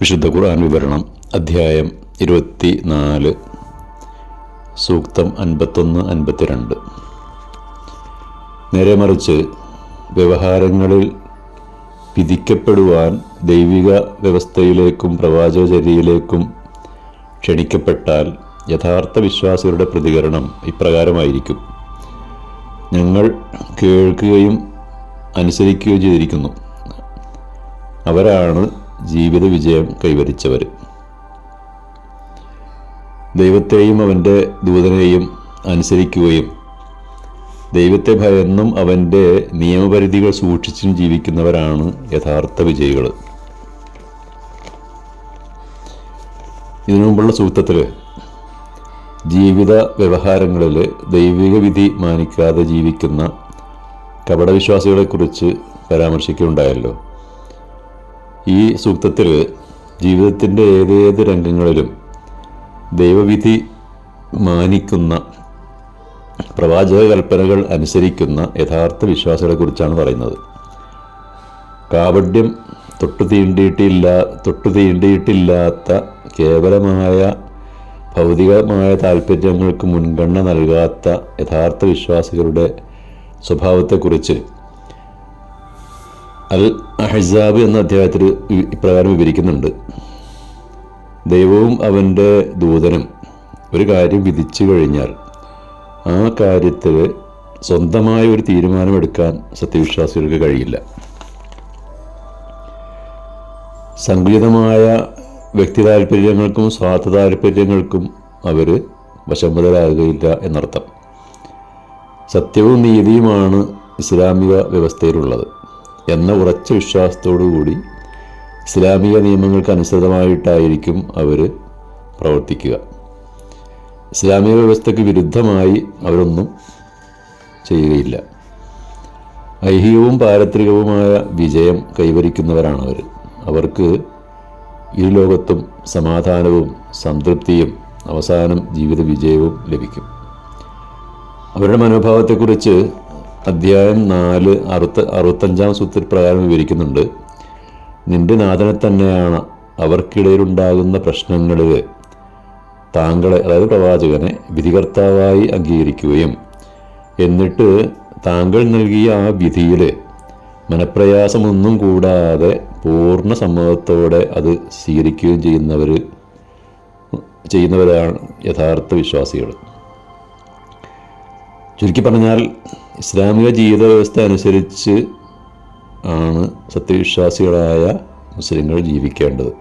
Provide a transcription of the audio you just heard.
വിശുദ്ധ ഖുർആൻ വിവരണം അധ്യായം ഇരുപത്തി നാല് സൂക്തം അൻപത്തൊന്ന് അൻപത്തിരണ്ട്. നേരെ മറിച്ച് വ്യവഹാരങ്ങളിൽ വിധിക്കപ്പെടുവാൻ ദൈവിക വ്യവസ്ഥയിലേക്കും പ്രവാചകചര്യയിലേക്കും ക്ഷണിക്കപ്പെട്ടാൽ യഥാർത്ഥ വിശ്വാസികളുടെ പ്രതികരണം ഇപ്രകാരമായിരിക്കും. ഞങ്ങൾ കേൾക്കുകയും അനുസരിക്കുകയും ചെയ്തിരിക്കുന്നു. അവരാണ് ജീവിത വിജയം കൈവരിച്ചവർ. ദൈവത്തെയും അവന്റെ ദൂതനെയും അനുസരിക്കുകയും ദൈവത്തെ ഭയന്നും അവന്റെ നിയമപരിധികൾ സൂക്ഷിച്ചും ജീവിക്കുന്നവരാണ് യഥാർത്ഥ വിജയികൾ. ഇതിനു മുമ്പുള്ള ജീവിത വ്യവഹാരങ്ങളിൽ ദൈവിക വിധി മാനിക്കാതെ ജീവിക്കുന്ന കപടവിശ്വാസികളെക്കുറിച്ച് പരാമർശിക്കുകയുണ്ടായല്ലോ. ഈ സൂക്തത്തിൽ ജീവിതത്തിന്റെ ഏതേത് രംഗങ്ങളിലും ദൈവവിധി മാനിക്കുന്ന പ്രവാചക കൽപ്പനകൾ അനുസരിക്കുന്ന യഥാർത്ഥ വിശ്വാസികളെക്കുറിച്ചാണ് പറയുന്നത്. കാവഡ്യം തൊട്ടു തീണ്ടിയിട്ടില്ല തൊട്ടു തീണ്ടിയിട്ടില്ലാത്ത കേവലമായ ഭൗതികമായ താല്പര്യങ്ങൾക്ക് മുൻഗണന നൽകാത്ത യഥാർത്ഥ വിശ്വാസികളുടെ സ്വഭാവത്തെക്കുറിച്ച് അൽ അഹിസാബ് എന്ന അധ്യായത്തിൽ ഇപ്രകാരം വിവരിക്കുന്നുണ്ട്. ദൈവവും അവന്റെ ദൂതനും ഒരു കാര്യം വിധിച്ചു കഴിഞ്ഞാൽ ആ കാര്യത്തിൽ സ്വന്തമായ ഒരു തീരുമാനമെടുക്കാൻ സത്യവിശ്വാസികൾക്ക് കഴിയില്ല. സങ്കുചിതമായ വ്യക്തി താല്പര്യങ്ങൾക്കും സ്വാർത്ഥ താല്പര്യങ്ങൾക്കും അവർ വശംവദരാകുകയില്ല എന്നർത്ഥം. സത്യവും നീതിയുമാണ് ഇസ്ലാമിക വ്യവസ്ഥയിലുള്ളത്. എന്ന ഉറച്ച വിശ്വാസത്തോടുകൂടി ഇസ്ലാമിക നിയമങ്ങൾക്ക് അനുസൃതമായിട്ടായിരിക്കും അവർ പ്രവർത്തിക്കുക. ഇസ്ലാമിക വ്യവസ്ഥയ്ക്ക് വിരുദ്ധമായി അവരൊന്നും ചെയ്യുകയില്ല. ഐഹികവും പാരത്രികവുമായ വിജയം കൈവരിക്കുന്നവരാണ് അവർ അവർക്ക് ഈ ലോകത്തും സമാധാനവും സംതൃപ്തിയും അവസാനം ജീവിത വിജയവും ലഭിക്കും. അവരുടെ മനോഭാവത്തെക്കുറിച്ച് അധ്യായം നാല് അറുപത്ത അറുപത്തഞ്ചാം സൂത്ര പ്രകാരം വിവരിക്കുന്നുണ്ട്. നിന്റെ നാഥനെ തന്നെയാണ് അവർക്കിടയിലുണ്ടാകുന്ന പ്രശ്നങ്ങളിൽ താങ്കളെ അതായത് പ്രവാചകനെ വിധികർത്താവായി അംഗീകരിക്കുകയും എന്നിട്ട് താങ്കൾ നൽകിയ ആ വിധിയിൽ മനപ്രയാസമൊന്നും കൂടാതെ പൂർണ സമ്മതത്തോടെ അത് സ്വീകരിക്കുകയും ചെയ്യുന്നവർ ചെയ്യുന്നവരാണ് യഥാർത്ഥ വിശ്വാസികൾ ചുരുക്കി പറഞ്ഞാൽ ഇസ്ലാമിക ജീവിത വ്യവസ്ഥ അനുസരിച്ച് ആണ് സത്യവിശ്വാസികളായ മുസ്ലിങ്ങൾ ജീവിക്കേണ്ടത്.